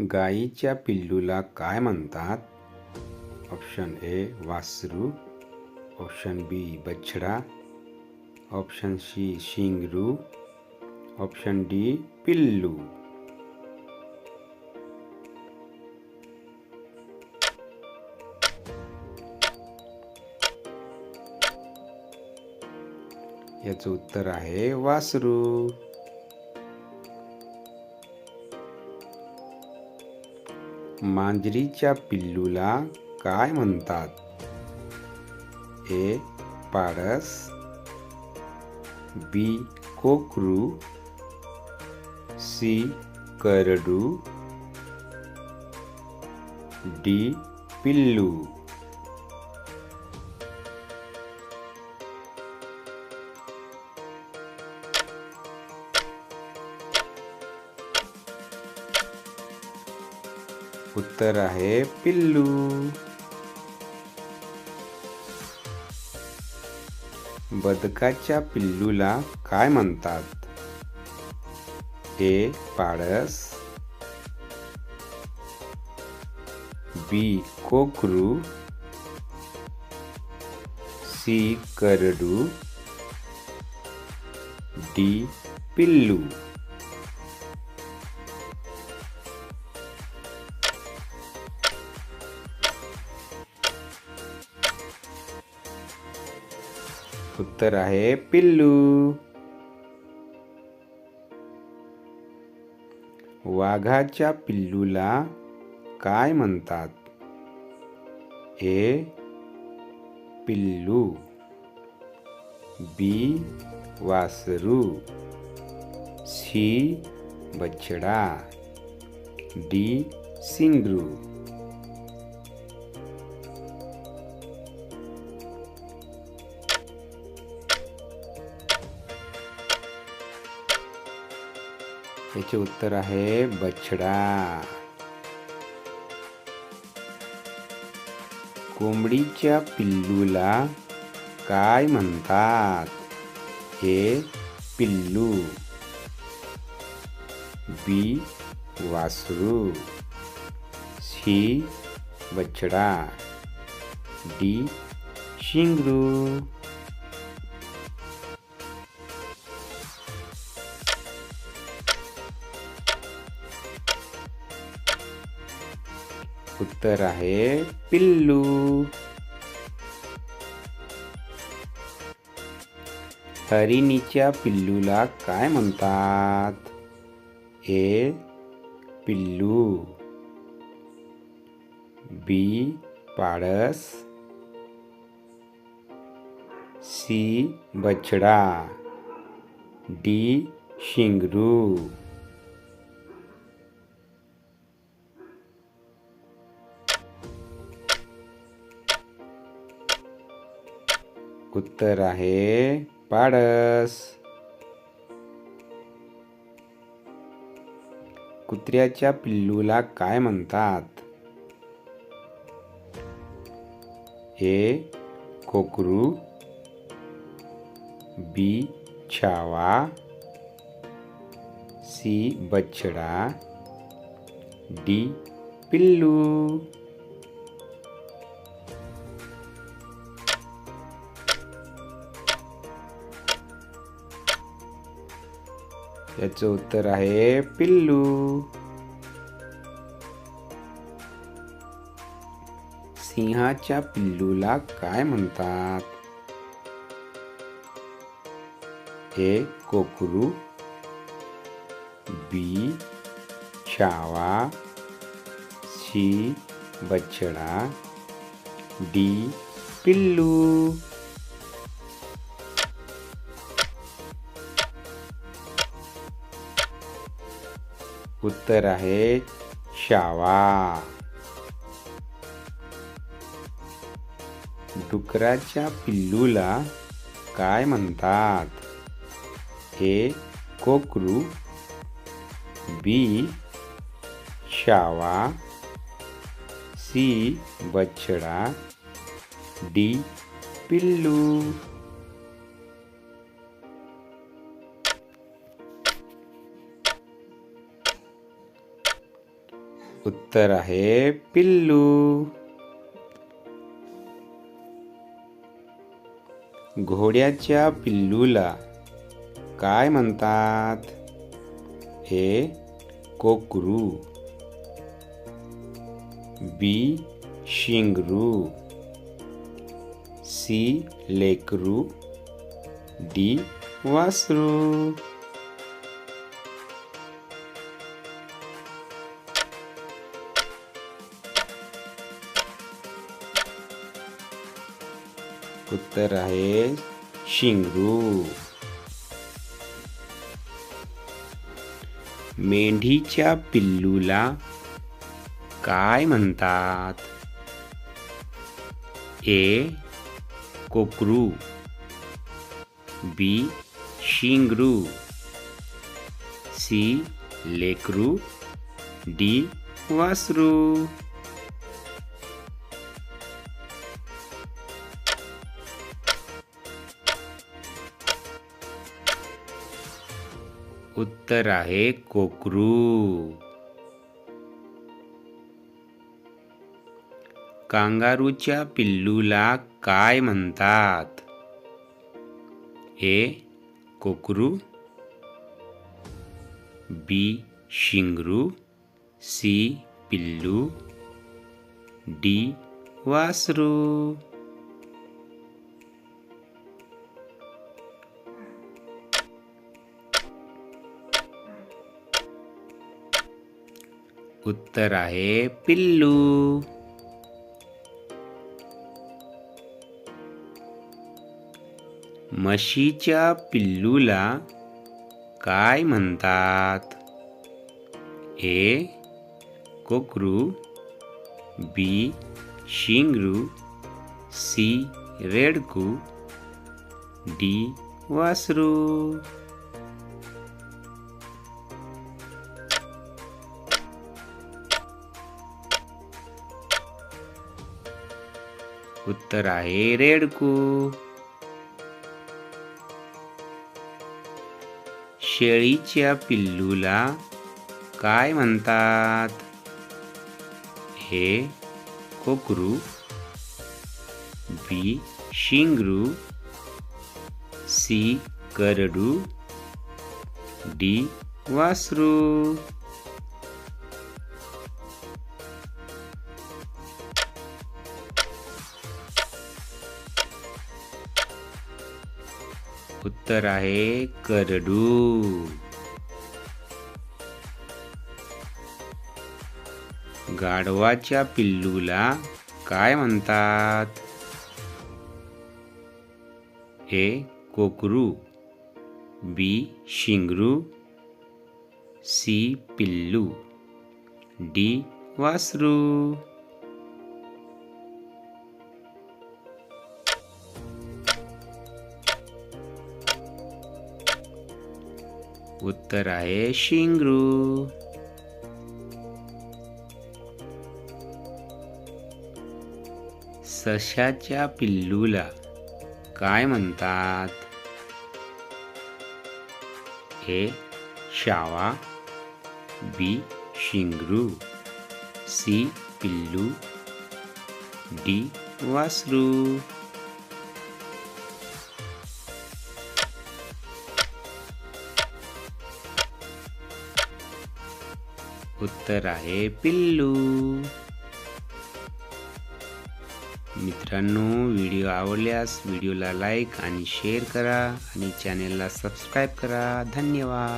गाईच्या पिल्लूला काय म्हणतात? ऑप्शन ए वासरू. ऑप्शन बी बछडा. ऑप्शन सी शिंगरू. ऑप्शन डी पिल्लू. याचं उत्तर आहे वासरू. मांजरीच्या पिल्लूला काय म्हणतात? ए. पाडस बी. कोकरू सी. करडू डी. पिल्लू. उत्तर आहे पिल्लू. बदकाच्या पिल्लूला काय म्हणतात? ए. पाडस. बी. कोकरू. सी. करडू. डी. पिल्लू. उत्तर आहे पिल्लू. वाघाच्या पिल्लूला काय म्हणतात? ए पिल्लू. बी वासरू. सी बछडा. डी सिंगरू. याचे उत्तर आहे बछडा. कोंबडीच्या पिल्लूला काय म्हणतात? हे पिल्लू. बी वासरू. सी बछडा. डी शिंगरू. उत्तर आहे पिल्लू. हरिणीच्या पिल्लूला काय म्हणतात? ए पिल्लू. बी पाडस. सी बछडा. डी शिंगरू. उत्तर आहे पाडस. कुत्र्याच्या पिल्लूला काय म्हणतात? ए कोकरू बी छावा. सी बछडा. डी पिल्लू. याचं उत्तर आहे पिल्लू. सिंहाच्या पिल्लूला काय म्हणतात? ए कोकरू बी छावा सी बछडा डी पिल्लू. उत्तर आहे शावा. डुकराच्या पिल्लूला काय म्हणतात? ए कोकरू. बी शावा. सी बछडा. डी पिल्लू. उत्तर आहे पिल्लू. घोड्याच्या पिल्लूला काय म्हणतात? ए कोकरू. बी शिंगरू. सी लेकरू. डी वासरू. उत्तर आहे शिंगरू. मेंढीच्या पिल्लूला काय म्हणतात? ए कोकरू. बी शिंगरू. सी लेकरू. डी वासरू. उत्तर आहे कोकरू. कांगारूच्या पिल्लूला काय म्हणतात? ए कोकरू. बी शिंगरू. सी पिल्लू. डी वासरू. उत्तर आहे पिल्लू. म्हशीच्या पिल्लूला काय म्हणतात? ए कोकरू बी शिंगरू सी रेडकू डी वासरू. उत्तर आहे रेडकू. शेळीच्या पिल्लूला काय म्हणतात? हे कोकरू बी शिंगरू सी करडू डी वासरू. उत्तर आहे करडू. गाढवाच्या पिल्लूला काय म्हणतात? ए कोकरू. बी शिंगरू. सी पिल्लू. डी वासरू. उत्तर आहे शिंगरू. सशाच्या पिल्लूला काय म्हणतात? ए शावा बी शिंगरू सी पिल्लू डी वासरू. उत्तर आहे पिल्लू. मित्रांनो व्हिडिओ आवडल्यास व्हिडिओला लाईक आणि शेअर करा आणि चॅनेलला सबस्क्राईब करा. धन्यवाद.